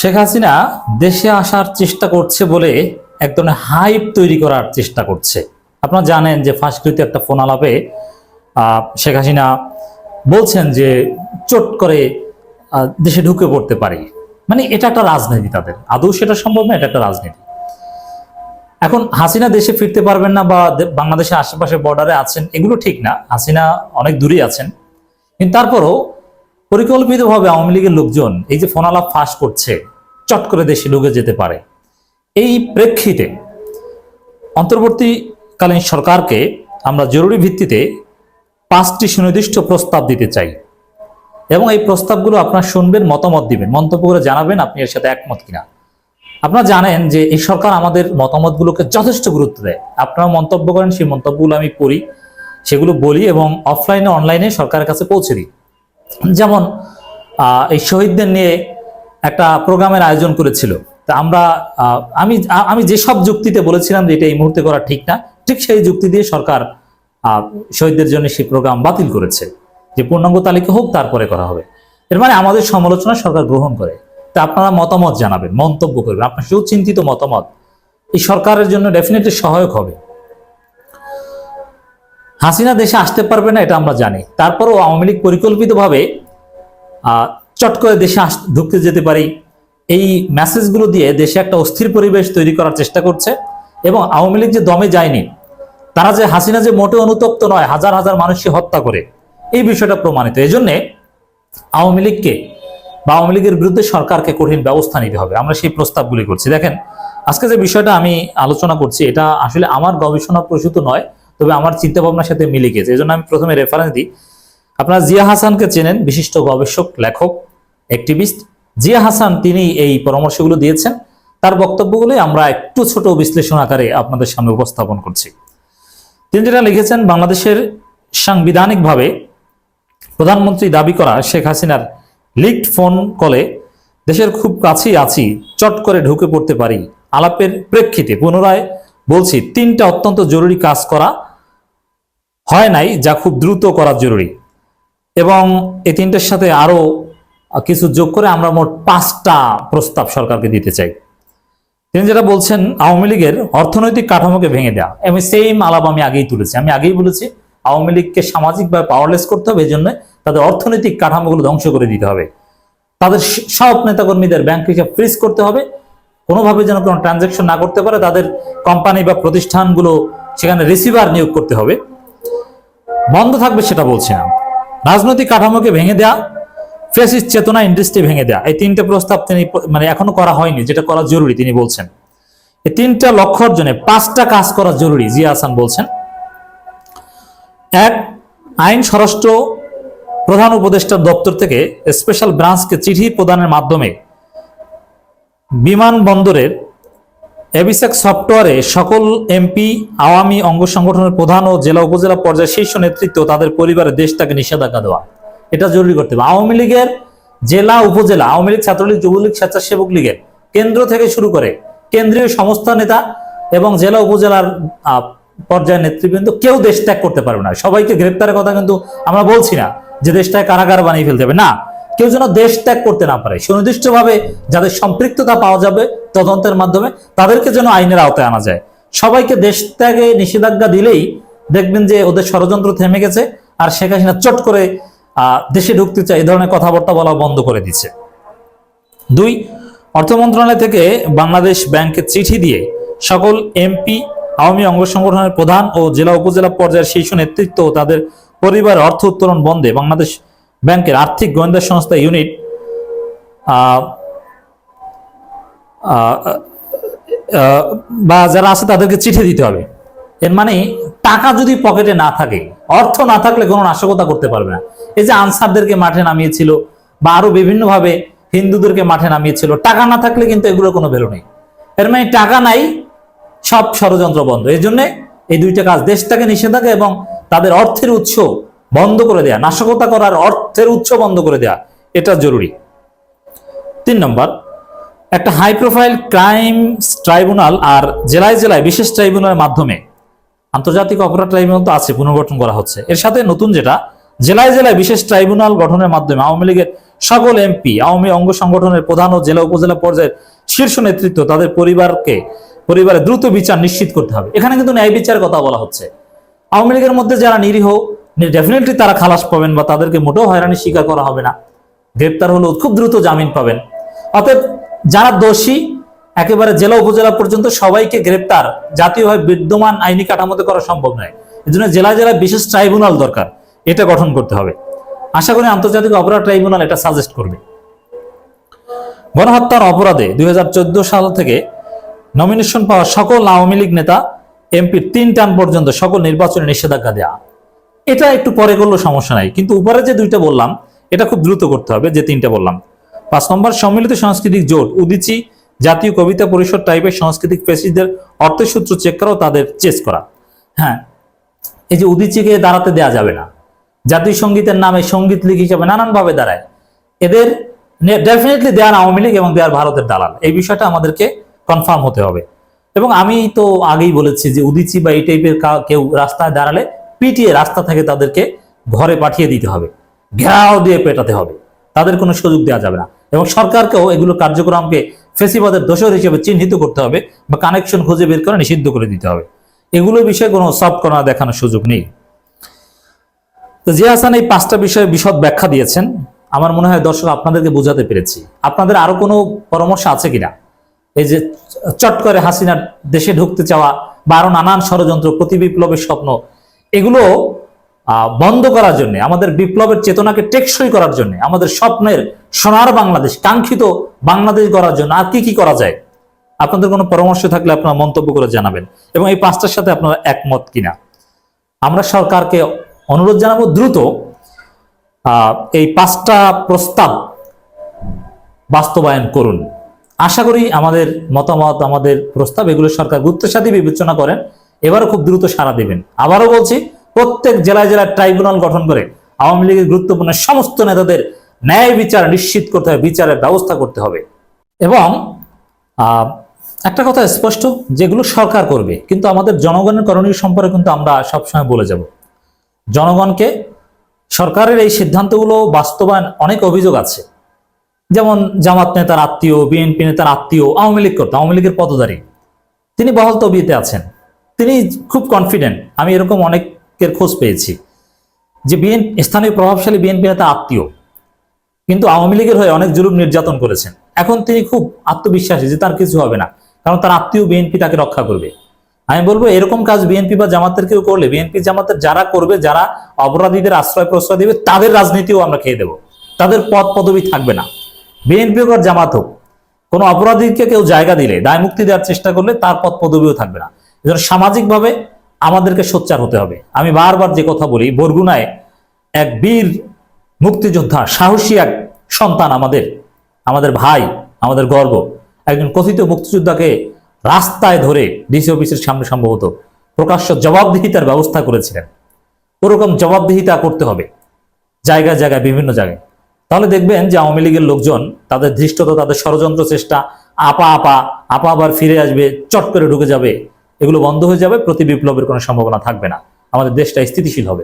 শেখ হাসিনা দেশে আসার চেষ্টা করছে বলে এক ধরনের হাইপ তৈরি করার চেষ্টা করছে। আপনারা জানেন যে ফাঁসকৃত একটা ফোন আলাপে শেখ হাসিনা বলছেন যে চট করে দেশে ঢুকে পড়তে পারি। মানে এটা একটা রাজনীতি তাদের। আদৌ সেটা সম্ভব না, এটা একটা রাজনীতি। এখন হাসিনা দেশে ফিরতে পারবেন না বা বাংলাদেশের আশেপাশে বর্ডারে আছেন, এগুলো ঠিক না। হাসিনা অনেক দূরেই আছেন। কিন্তু তারপরও পরিকল্পিতভাবে আওয়ামী লীগের লোকজন এই যে ফোনালাপ ফাঁস করছে চট করে দেশে ঢুকে যেতে পারে। এই প্রেক্ষিতে অন্তর্বর্তীকালীন সরকারকে আমরা জরুরি ভিত্তিতে পাঁচটি সুনির্দিষ্ট প্রস্তাব দিতে চাই এবং এই প্রস্তাবগুলো আপনার শুনবেন, মতামত দিবেন, মন্তব্য করে জানাবেন, আপনি এর সাথে একমত কিনা। আপনারা জানেন যে এই সরকার আমাদের মতামতগুলোকে যথেষ্ট গুরুত্ব দেয়। আপনারা মন্তব্য করেন, সেই মন্তব্যগুলো আমি পড়ি, সেগুলো বলি এবং অফলাইনে, অনলাইনে সরকারের কাছে পৌঁছে দিই। যেমন এই শহীদদের নিয়ে একটা প্রোগ্রামের আয়োজন করেছিল। তা আমরা আমি আমি যেসব যুক্তিতে বলেছিলাম যে এটা এই মুহূর্তে করা ঠিক না, ঠিক সেই যুক্তি দিয়ে সরকার শহীদদের জন্য সেই প্রোগ্রাম বাতিল করেছে। যে পূর্ণাঙ্গ তালিকা হোক, তারপরে করা হবে। এর মানে আমাদের সমালোচনা সরকার গ্রহণ করে। তা আপনারা মতামত জানাবেন, মন্তব্য করবেন। আপনার সুচিন্তিত মতামত। এই সরকারের জন্য ডেফিনেটলি সহায়ক হবে। হাসিনা দেশে আসতে পারবে না, এটা আমরা জানি। তারপরও আওয়ামী লীগ পরিকল্পিতভাবে চট করে দেশে ঢুকতে যেতে পারি। এই মেসেজগুলো দিয়ে দেশে একটা অস্থির পরিবেশ তৈরি করার চেষ্টা করছে এবং আওয়ামী লীগ যে দমে যায়নি, তারা যে হাসিনা যে মোটে অনুতপ্ত নয়, হাজার হাজার মানুষকে হত্যা করে, এই বিষয়টা প্রমাণিত। এই জন্যে আওয়ামী লীগকে বা আওয়ামী লীগের বিরুদ্ধে সরকারকে কঠিন ব্যবস্থা নিতে হবে। আমরা সেই প্রস্তাবগুলি করছি। দেখেন, আজকে যে বিষয়টা আমি আলোচনা করছি, এটা আসলে আমার গবেষণা প্রসূত নয়, তবে আমার চিন্তা ভাবনার সাথে মিলে গেছে। এই জন্য আমি প্রথমে রেফারেন্স দিই। আপনারা জিয়া হাসানকে চেনেন, বিশিষ্ট গবেষক, লেখক অ্যাক্টিভিস্ট জিয়া হাসান তিনি এই পরামর্শগুলো দিয়েছেন। তার বক্তব্যগুলো আমরা একটু ছোট বিশ্লেষণ আকারে আপনাদের সামনে উপস্থাপন করছি। তিনি যেটা লিখেছেন, বাংলাদেশের সাংবিধানিকভাবে প্রধানমন্ত্রী দাবি করা শেখ হাসিনার লিকড ফোন কলে, দেশের খুব কাছেই আছি, চট করে ঢুকে পড়তে পারি। আলাপের প্রেক্ষিতে পুনরায় বলছি, তিনটা অত্যন্ত জরুরি কাজ করা হয় নাই, যা খুব দ্রুত করা জরুরি। এবং এই তিনটার সাথে আরও কিছু যোগ করে আমরা মোট পাঁচটা প্রস্তাব সরকারকে দিতে চাই। তিনি যেটা বলছেন, আওয়ামী লীগের অর্থনৈতিক কাঠামোকে ভেঙে দেওয়া আমি সেম আলাপ আমি আগেই তুলেছি। আমি আগেই বলেছি, আওয়ামী লীগকে সামাজিকভাবে পাওয়ারলেস করতে হবে এই জন্য তাদের অর্থনৈতিক কাঠামোগুলো ধ্বংস করে দিতে হবে। তাদের সব নেতাকর্মীদের ব্যাংক হিসাব ফ্রিজ করতে হবে। কোনোভাবে যেন কোনো ট্রানজেকশন না করতে পারে, তাদের কোম্পানি বা প্রতিষ্ঠানগুলো সেখানে রিসিভার নিয়োগ করতে হবে। বন্ধ থাকবে সেটা বলছি না। রাজনৈতিক কাঠামোকে ভেঙে দেয়া ফেসিস চেতনা ইন্ডাস্ট্রি ভেঙে দেয়া, এই তিনটে প্রস্তাব তিনি মানে এখনও করা হয়নি, যেটা করা জরুরি, তিনি বলছেন। এই তিনটা লক্ষ্য অর্জনে পাঁচটা কাজ করা জরুরি, জিয়া হাসান বলছেন। এক, আইন স্বরাষ্ট্র প্রধান উপদেষ্টার দপ্তর থেকে স্পেশাল ব্রাঞ্চকে চিঠি প্রদানের মাধ্যমে বিমানবন্দরের এবিসেক সফটওয়্যারে সকল এমপি, আওয়ামী অঙ্গ সংগঠনের প্রধান ও জেলা উপজেলা পর্যায়ে শীর্ষ নেতৃত্ব তাদের পরিবারের দেশটাকে নিষেধাজ্ঞা দেওয়া। এটা জরুরি করতে হবে। আওয়ামী লীগের জেলা, উপজেলা, আওয়ামী লীগ, ছাত্রলীগ, যুবলীগ, স্বেচ্ছাসেবক লীগের কেন্দ্র থেকে শুরু করে কেন্দ্রীয় সমস্ত নেতা এবং জেলা, উপজেলার পর্যায়ের নেতৃবৃন্দ কেউ দেশ ত্যাগ করতে পারবে না। সবাইকে গ্রেপ্তারের কথা কিন্তু আমরা বলছি না যে দেশটাকে কারাগার বানিয়ে ফেলতে হবে। না কেউ যেন দেশ ত্যাগ করতে না পারে। সুনির্দিষ্টভাবে যাদের সম্পৃক্ততা পাওয়া যাবে তদন্তের মাধ্যমে তাদেরকে যেন আইনের আওতায় আনা যায়। সবাইকে দেশ ত্যাগে নিষেধাজ্ঞা দিলেই দেখবেন যে ওদের ষড়যন্ত্র থেমে গেছে আর শেখ হাসিনা চট করে দেশে ঢুকতে চায়, এই ধরনের কথাবার্তা বলা বন্ধ করে দিচ্ছে। দুই, অর্থ মন্ত্রণালয় থেকে বাংলাদেশ ব্যাংকে চিঠি দিয়ে সকল এমপি, আওয়ামী অঙ্গ সংগঠনের প্রধান ও জেলা উপজেলা পর্যায়ের শীর্ষ নেতৃত্ব ও তাদের পরিবারের অর্থ উত্তোলন বন্ধে বাংলাদেশ ব্যাংকের আর্থিক গোয়েন্দা সংস্থা ইউনিট বা যারা আছে তাদেরকে চিঠি দিতে হবে। এর মানে টাকা যদি পকেটে না থাকে, অর্থ না থাকলে কোনো নাশকতা করতে পারবে না। এই যে আনসারদেরকে মাঠে নামিয়েছিল বা আরও বিভিন্নভাবে হিন্দুদেরকে মাঠে নামিয়েছিল, টাকা না থাকলে কিন্তু এগুলোর কোনো ভ্যালু নেই। এর মানে টাকা নাই, সব ষড়যন্ত্র বন্ধ। এই জন্য এই দুইটা কাজ দেশটাকে নিষেধাজ্ঞা এবং তাদের অর্থের উৎস বন্ধ করে দেয়া, নাশকতা করার অর্থের উৎস বন্ধ করে দেয়া, এটা জরুরি। তিন নম্বর, একটা হাই প্রোফাইল ক্রাইম ট্রাইব্যুনাল আর জেলায় জেলায় বিশেষ ট্রাইব্যুনালের মাধ্যমে, আন্তর্জাতিক অপরাধ ট্রাইব্যুনাল তো আছে, পুনর্গঠন করা হচ্ছে। এর সাথে নতুন যেটা, জেলায় জেলায় বিশেষ ট্রাইব্যুনাল গঠনের মাধ্যমে আওয়ামী লীগের সকল এমপি আওয়ামী অঙ্গ সংগঠনের প্রধান ও জেলা উপজেলা পর্যায়ের শীর্ষ নেতৃত্ব তাদের পরিবারকে পরিবারের দ্রুত বিচার নিশ্চিত করতে হবে। এখানে কিন্তু ন্যায় বিচারের কথা বলা হচ্ছে। আওয়ামী লীগের মধ্যে যারা নিরীহ ডেফিনেটলি তারা খালাস পাবেন বা তাদেরকে মোটেও হয়রানির শিকার করা হবে না। গ্রেপ্তার হলেও খুব দ্রুত জামিন পাবেন। অতএব যারা দোষী, একেবারে জেলা উপজেলা পর্যন্ত সবাইকে গ্রেপ্তার, জাতীয়ভাবে বিদ্যমান আইনি কাঠামোতে করা সম্ভব নয়। এই জন্য জেলা জেলায় বিশেষ ট্রাইব্যুনাল দরকার। এটা গঠন করতে হবে। আশা করি আন্তর্জাতিক অপরাধ ট্রাইব্যুনাল এটা সাজেস্ট করবে। গণহত্যার অপরাধে দুই হাজার চোদ্দ সাল থেকে নমিনেশন পাওয়া সকল আওয়ামী লীগ নেতা, এমপির তিন টান পর্যন্ত সকল নির্বাচনে নিষেধাজ্ঞা দেওয়া এটা একটু পরে করলেও সমস্যা নাই। কিন্তু উপরে যে দুইটা বললাম, এটা খুব দ্রুত করতে হবে, যে তিনটা বললাম। পাঁচ নম্বর, সম্মিলিত সাংস্কৃতিক জোট, উদিচি জাতীয় কবিতা পরিষদ টাইপের সাংস্কৃতিক ফেসিসদের অর্থের সূত্র চেক করা তাদের চেস করা। হ্যাঁ এই যে উদিচিকে দাঁড়াতে দেয়া যাবে না। জাতীয় সঙ্গীতের নামে সংগীত লীগ হিসাবে নানানভাবে দাঁড়ায়। এদের ডেফিনেটলি দেয়ার আওয়ামী লীগ এবং দেয়ার ভারতের দালাল। এই বিষয়টা আমাদেরকে কনফার্ম হতে হবে। এবং আমি তো আগেই বলেছি যে উদিচি বা এই টাইপের কেউ রাস্তায় দাঁড়ালে পিটিয়ে রাস্তা থেকে তাদেরকে ঘরে পাঠিয়ে দিতে হবে। ঘেরাও দিয়ে পেটাতে হবে। তাদের কোনো সুযোগ দেওয়া যাবে না। এবং সরকারকেও এগুলো কার্যক্রমকে ফেসিবাদের দোষর হিসেবে চিহ্নিত করতে হবে বা কানেকশন খুঁজে বের করে নিষিদ্ধ করে দিতে হবে। এগুলো বিষয়ে কোনো সফট কর্নার দেখানোর সুযোগ নেই। তো জিয়া হাসান এই পাঁচটা বিষয়ে বিশদ ব্যাখ্যা দিয়েছেন। আমার মনে হয় দর্শক আপনাদেরকে বোঝাতে পেরেছি। আপনাদের আরও কোনো পরামর্শ আছে কিনা? এই যে চট করে হাসিনার দেশে ঢুকতে চাওয়া বা আরও নানান ষড়যন্ত্র প্রতি বিপ্লবের স্বপ্ন এগুলো বন্ধ করার জন্য, আমাদের বিপ্লবের চেতনাকে টেকসই করার জন্য, আমাদের স্বপ্নের সোনার বাংলাদেশ, কাঙ্ক্ষিত বাংলাদেশ গড়ার জন্য আর কি কি করা যায়? আপনাদের কোনো পরামর্শ থাকলে আপনারা মন্তব্য করে জানাবেন। এবং এই পাঁচটার সাথে আপনারা একমত কিনা? আমরা সরকারকে অনুরোধ জানাব দ্রুত এই পাঁচটা প্রস্তাব বাস্তবায়ন করুন। আশা করি আমাদের মতামত, আমাদের প্রস্তাব, এগুলো সরকার গুরুত্বের সাথে বিবেচনা করেন। এবারও খুব দ্রুত সাড়া দেবেন। আবারও বলছি, প্রত্যেক জেলায় জেলায় ট্রাইব্যুনাল গঠন করে আওয়ামী লীগের গুরুত্বপূর্ণ সমস্ত নেতাদের ন্যায় বিচার নিশ্চিত করতে হবে, বিচারের ব্যবস্থা করতে হবে। এবং একটা কথা স্পষ্ট, যেগুলো সরকার করবে, কিন্তু আমাদের জনগণের করণীয় সম্পর্কে কিন্তু আমরা সবসময় বলে যাব। জনগণকে সরকারের এই সিদ্ধান্তগুলো বাস্তবায়ন অনেক অভিযোগ আছে। যেমন জামাত নেতার আত্মীয়, বিএনপি নেতার আত্মীয়, আওয়ামী লীগ করতো, আওয়ামী লীগের পদধারী। তিনি বহাল তবিয়েতে আছেন। তিনি খুব কনফিডেন্ট আমি এরকম অনেকের খোঁজ পেয়েছি। যে বিএন, স্থানীয় প্রভাবশালী বিএনপি নেতা আত্মীয়। কিন্তু আওয়ামী লীগের হয়ে অনেক জুলুম নির্যাতন করেছেন। এখন তিনি খুব আত্মবিশ্বাসী যে তার কিছু হবে না। কারণ তার আত্মীয় বিএনপি তাকে রক্ষা করবে। আমি বলব, এরকম কাজ বিএনপি বা জামাতের কেউ করলে, বিএনপি জামাতের যারা করবে, যারা অপরাধীদের আশ্রয় প্রশ্রয় দিবে, তাদের রাজনীতিও আমরা খেয়ে দেবো। তাদের পদ পদবি থাকবে না। বিএনপি হোক আর জামাত হোক, কোনো অপরাধীকে কেউ জায়গা দিলে, দায় মুক্তি দেওয়ার চেষ্টা করলে তার পদ পদবিও থাকবে না। এজন্য সামাজিকভাবে আমাদেরকে সোচ্চার হতে হবে। আমি বারবার যে কথা বলি, বরগুনায় এক বীর মুক্তিযোদ্ধা, সাহসী এক সন্তান আমাদের আমাদের ভাই, আমাদের গর্ব। একজন কথিত মুক্তিযোদ্ধাকে রাস্তায় ধরে ডিসি অফিসের সামনে সম্ভবত প্রকাশ্য জবাবদিহিতার ব্যবস্থা করেছিলেন। ওরকম জবাবদিহিতা করতে হবে, জায়গায় জায়গায়, বিভিন্ন জায়গায়। তাহলে দেখবেন যে আওয়ামী লীগের লোকজন তাদের ধৃষ্টতা, তাদের ষড়যন্ত্র চেষ্টা আপা আপা আপা আবার ফিরে আসবে, চট করে ঢুকে যাবে। এগুলো বন্ধ হয়ে যাবে প্রতি বিপ্লবের কোনো সম্ভাবনা থাকবে না। আমাদের দেশটা স্থিতিশীল হবে।